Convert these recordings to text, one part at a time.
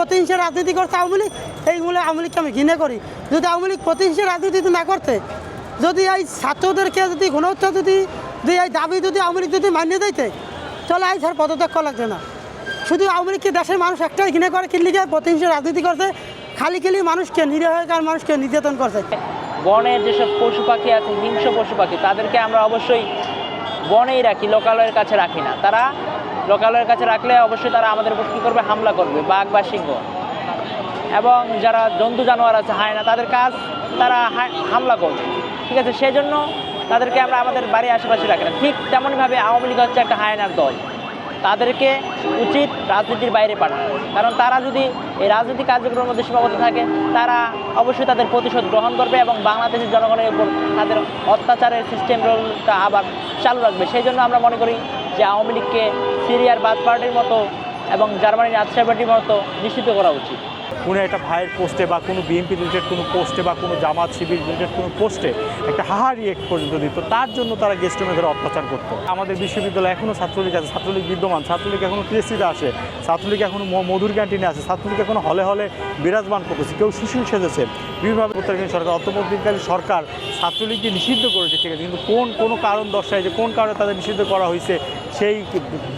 প্রতিহিংসা রাজনীতি করছে আওয়ামী লীগ এইগুলো আওয়ামী লীগকে আমি ঘৃণা করি। যদি আওয়ামী লীগ প্রতিহিংসা রাজনীতি না করতে, যদি এই ছাত্রদেরকে যদি গণহত্যা যদি যদি এই দাবি যদি আওয়ামী লীগ যদি মানিয়ে দিতে তাহলে এই স্যার পদত্যাগ করা লাগছে না। শুধু আওয়ামী লীগকে দেশের মানুষ একটাই ঘৃণা করে কিনলিকে প্রতিহিংসা রাজনীতি করছে? খালি খালি মানুষকে নিরীহকার মানুষকে নির্যাতন করছে? বনের যেসব পশু পাখি আছে, হিংস্র পশু পাখি, তাদেরকে আমরা অবশ্যই বনেই রাখি, লোকালয়ের কাছে রাখি না। তারা লোকালয়ের কাছে রাখলে অবশ্যই তারা আমাদের উপর কী করবে? হামলা করবে, বাঘ বা সিংহ। এবং যারা জন্তু জানোয়ার আছে, হায়না, তাদের কাজ তারা হামলা করবে। ঠিক আছে? সেই জন্য তাদেরকে আমরা আমাদের বাড়ির আশেপাশে রাখি না। ঠিক তেমনভাবে আওয়ামী লীগ হচ্ছে একটা হায়নার দল। তাদেরকে উচিত রাজনীতির বাইরে পাঠানো। কারণ তারা যদি এই রাজনৈতিক কার্যক্রমের মধ্যে সীমাবদ্ধ থাকে, তারা অবশ্যই তাদের প্রতিশোধ গ্রহণ করবে এবং বাংলাদেশের জনগণের উপর তাদের অত্যাচারের সিস্টেমটা আবার চালু রাখবে। সেই জন্য আমরা মনে করি যে আওয়ামী লীগকে সিরিয়ার বাদ পার্টির মতো এবং জার্মানির আজসার পার্টির মতো নিষিদ্ধ করা উচিত। কোনো একটা ভাইয়ের পোস্টে বা কোনো বিএনপি রিলেটেড কোনো পোস্টে বা কোনো জামাত শিবির রিলেটেড কোনো পোস্টে একটা হাহারি এক পর্যন্ত দিত। তার জন্য তারা গেস্টমে ধরে অত্যাচার করতো। আমাদের বিশ্ববিদ্যালয় এখনও ছাত্রলীগ আছে, ছাত্রলীগ বিদ্যমান, ছাত্রলীগ এখনও পিএসসিতে আসে, ছাত্রলীগ এখনও মধুর ক্যান্টিনে আছে ছাত্রলীগ এখনও হলে হলে বিরাজমান করতেছে, কেউ সুশীল সেজেছে। বিভিন্নভাবে উত্তরকালীন সরকার অর্থমন্ত্রীকালীন সরকার ছাত্রলীগকে নিষিদ্ধ করেছে, ঠিক আছে, কিন্তু কোন, কোনো কারণ দর্শায় যে কোন কারণে তাদের নিষিদ্ধ করা হয়েছে সেই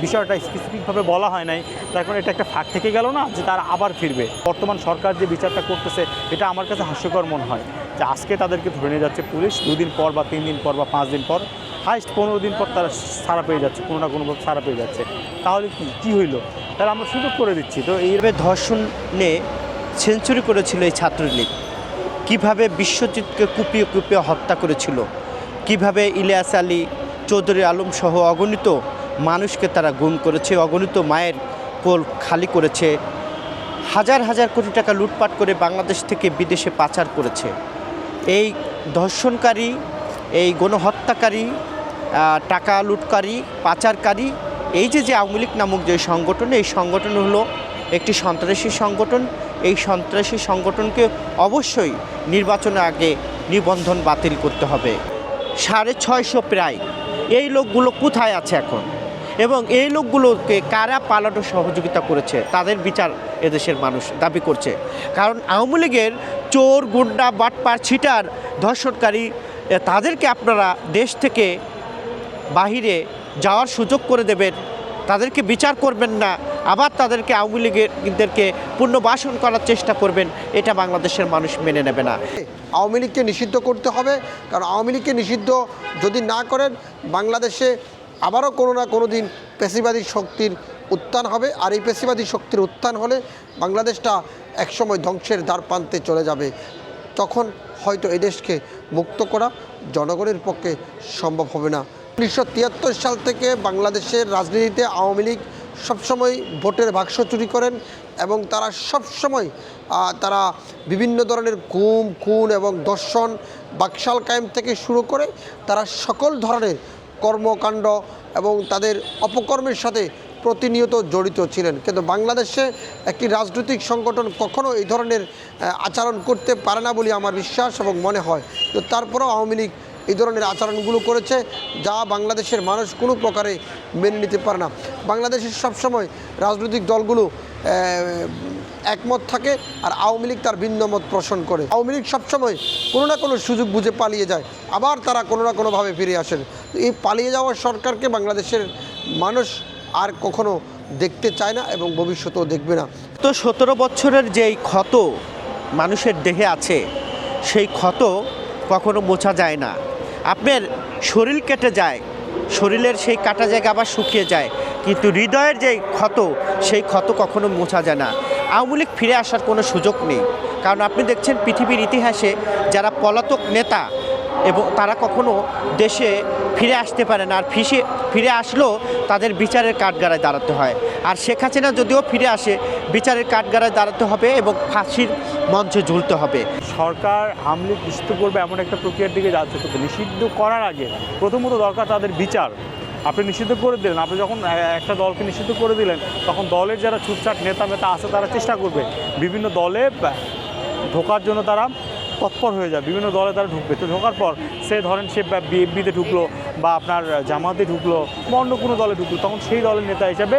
বিষয়টা স্পেসিফিকভাবে বলা হয় নাই। তার কারণে এটা একটা ফাঁক থেকে গেল না যে তারা আবার ফিরবে। বর্তমান সরকার যে বিচারটা করতেছে, এটা আমার কাছে হাস্যকর মনে হয় যে আজকে তাদেরকে ধরে নিয়ে যাচ্ছে পুলিশ, দুদিন পর বা তিন দিন পর বা পাঁচ দিন পর হাইস্ট পনেরো দিন পর তারা সারা পেয়ে যাচ্ছে, কোনো না কোনো সারা পেয়ে যাচ্ছে। তাহলে কি, কী হইল? তাহলে আমরা সুযোগ করে দিচ্ছি। তো এই এইভাবে ধর্ষণে সেঞ্চুরি করেছিল এই ছাত্রলীগ। কীভাবে বিশ্বজিৎকে কুপিয়ে কুপিয়ে হত্যা করেছিল? কীভাবে ইলিয়াস আলী চৌধুরী আলম সহ অগণিত মানুষকে তারা গুম করেছে, অগণিত মায়ের কোল খালি করেছে, হাজার হাজার কোটি টাকা লুটপাট করে বাংলাদেশ থেকে বিদেশে পাচার করেছে। এই ধর্ষণকারী, এই গণহত্যাকারী টাকা লুটকারী, পাচারকারী, এই যে যে আওয়ামী লীগ নামক যে সংগঠন, এই সংগঠন হলো একটি সন্ত্রাসী সংগঠন। এই সন্ত্রাসী সংগঠনকে অবশ্যই নির্বাচনের আগে নিবন্ধন বাতিল করতে হবে। সাড়ে ছয়শো প্রায়। এই লোকগুলো কোথায় আছে এখন? এবং এই লোকগুলোকে কারা পালানো সহযোগিতা করেছে, তাদের বিচার এদেশের মানুষ দাবি করছে। কারণ আওয়ামী লীগের চোর, গুন্ডা, বাটপার, ছিটার ধর্ষণকারী তাদেরকে আপনারা দেশ থেকে বাহিরে যাওয়ার সুযোগ করে দেবেন। তাদেরকে বিচার করবেন না, আবার তাদেরকে আওয়ামী লীগেরদেরকে পুনর্বাসন করার চেষ্টা করবেন, এটা বাংলাদেশের মানুষ মেনে নেবে না। আওয়ামী লীগকে নিষিদ্ধ করতে হবে, কারণ আওয়ামী লীগকে নিষিদ্ধ যদি না করেন, বাংলাদেশে আবারও কোনো না কোনো দিন পেশিবাদী শক্তির উত্থান হবে। আর এই পেশিবাদী শক্তির উত্থান হলে বাংলাদেশটা একসময় ধ্বংসের দ্বার প্রান্তে চলে যাবে। তখন হয়তো এই দেশকে মুক্ত করা জনগণের পক্ষে সম্ভব হবে না। উনিশশো তিয়াত্তর সাল থেকে বাংলাদেশের রাজনীতিতে আওয়ামী লীগ সবসময় ভোটের বাক্স চুরি করেন এবং তারা সবসময় তারা বিভিন্ন ধরনের গুম, খুন এবং দর্শন বাকশাল কায়েম থেকে শুরু করে তারা সকল ধরনের কর্মকাণ্ড এবং তাদের অপকর্মের সাথে প্রতিনিয়ত জড়িত ছিলেন। কিন্তু বাংলাদেশে একটি রাজনৈতিক সংগঠন কখনো এই ধরনের আচরণ করতে পারে না বলে আমার বিশ্বাস এবং মনে হয়। তো তারপরেও আওয়ামী লীগ এই ধরনের আচরণগুলো করেছে যা বাংলাদেশের মানুষ কোনো প্রকারে মেনে নিতে পারে না। বাংলাদেশের সবসময় রাজনৈতিক দলগুলো একমত থাকে আর আওয়ামী লীগ তার ভিন্ন মত পোষণ করে। আওয়ামী লীগ সবসময় কোনো না কোনো সুযোগ বুঝে পালিয়ে যায়। আবার তারা কোনো না কোনোভাবে ফিরে আসেন। এই পালিয়ে যাওয়া সরকারকে বাংলাদেশের মানুষ আর কখনো দেখতে চায় না এবং ভবিষ্যতেও দেখবে না। তো সতেরো বছরের যেই ক্ষত মানুষের দেহে আছে, সেই ক্ষত কখনো মোছা যায় না। আপনার শরীর কেটে যায়, শরীরের সেই কাটা জায়গা আবার শুকিয়ে যায়, কিন্তু হৃদয়ের যে ক্ষত, সেই ক্ষত কখনো মোছা যায় না। আওয়ামী লীগ ফিরে আসার কোনো সুযোগ নেই। কারণ আপনি দেখছেন পৃথিবীর ইতিহাসে যারা পলাতক নেতা এবং তারা কখনো দেশে ফিরে আসতে পারে না, আর ফিসে, ফিরে আসলেও তাদের বিচারের কাঠগাড়ায় দাঁড়াতে হয়। আর শেখ হাসিনা যদিও ফিরে আসে, বিচারের কাঠগাড়ায় দাঁড়াতে হবে এবং ফাঁসির মঞ্চে ঝুলতে হবে। সরকার আমলিগ নিষিদ্ধ করবে এমন একটা প্রক্রিয়ার দিকে যাচ্ছে। নিষিদ্ধ করার আগে প্রথমত দরকার তাদের বিচার। আপনি নিষিদ্ধ করে দিলেন। আপনি যখন একটা দলকে নিষিদ্ধ করে দিলেন, তখন দলের যারা ছুটছাট নেতা মেতা আছে, তারা চেষ্টা করবে। বিভিন্ন দলে ঢোকার জন্য তারা তৎপর হয়ে যায়। বিভিন্ন দলে তারা ঢুকবে। তো ঢোকার পর সে ধরেন সে বিএনপিতে ঢুকলো, বা আপনার জামাতে ঢুকলো, বা অন্য কোনো দলে ঢুকলো, তখন সেই দলের নেতা হিসাবে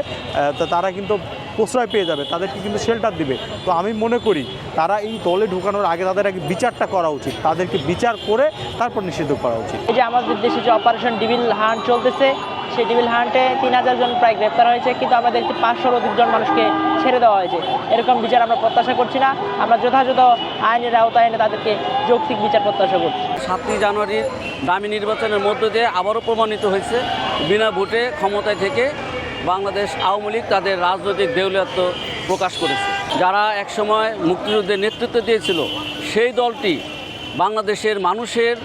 তারা কিন্তু প্রশ্রয় পেয়ে যাবে। তাদেরকে কিন্তু শেল্টার দিবে। তো আমি মনে করি, তারা এই দলে ঢুকানোর আগে তাদের আগে বিচারটা করা উচিত। তাদেরকে বিচার করে তারপর নিষিদ্ধ করা উচিত। এই যে আমাদের দেশে যে অপারেশন ডিবিল হান্ট চলতেছে সেই ডিবিল হান্টে তিন হাজার জন প্রায় গ্রেপ্তার হয়েছে, কিন্তু আমরা দেখছি পাঁচশোর অধিক জন মানুষকে ছেড়ে দেওয়া হয়েছে। এরকম বিচার আমরা প্রত্যাশা করছি না। আমরা যথাযথ আইনের আওতায় এনে তাদেরকে যৌক্তিক বিচার প্রত্যাশা করছি। সাতই জানুয়ারির দামি নির্বাচনের মধ্য দিয়ে আবারও প্রমাণিত হয়েছে, বিনা ভোটে ক্ষমতায় থেকে বাংলাদেশ আওয়ামী লীগ তাদের রাজনৈতিক দেউলিয়াত্ব প্রকাশ করেছে। যারা একসময় মুক্তিযুদ্ধের নেতৃত্ব দিয়েছিল, সেই দলটি বাংলাদেশের মানুষের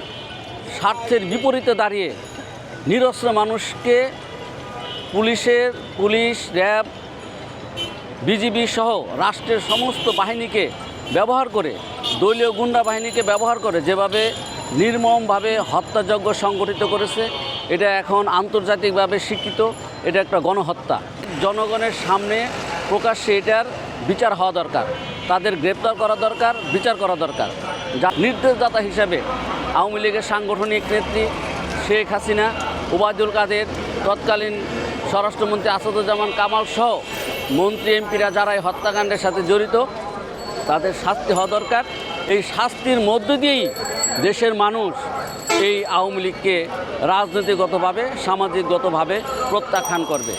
স্বার্থের বিপরীতে দাঁড়িয়ে নিরস্ত্র মানুষকে পুলিশের, পুলিশ, র্যাব, বিজিবি সহ রাষ্ট্রের সমস্ত বাহিনীকে ব্যবহার করে, দলীয় গুন্ডা বাহিনীকে ব্যবহার করে যেভাবে নির্মমভাবে হত্যাযজ্ঞ সংগঠিত করেছে, এটা এখন আন্তর্জাতিকভাবে স্বীকৃত, এটা একটা গণহত্যা। জনগণের সামনে প্রকাশ্যে এটার বিচার হওয়া দরকার, তাদের গ্রেপ্তার করা দরকার, বিচার করা দরকার। যা নির্দেশদাতা হিসাবে আওয়ামী লীগের সাংগঠনিক নেত্রী শেখ হাসিনা ওবায়দুল কাদের, তৎকালীন স্বরাষ্ট্রমন্ত্রী আসাদুজ্জামান কামাল সহ মন্ত্রী এমপিরা যারাই হত্যাকাণ্ডের সাথে জড়িত, তাদের শাস্তি হওয়া দরকার। এই শাস্তির মধ্য দিয়েই দেশের মানুষ এই আওয়ামী লীগকে রাজনৈতিকগতভাবে, সামাজিকগতভাবে প্রত্যাখ্যান করবে।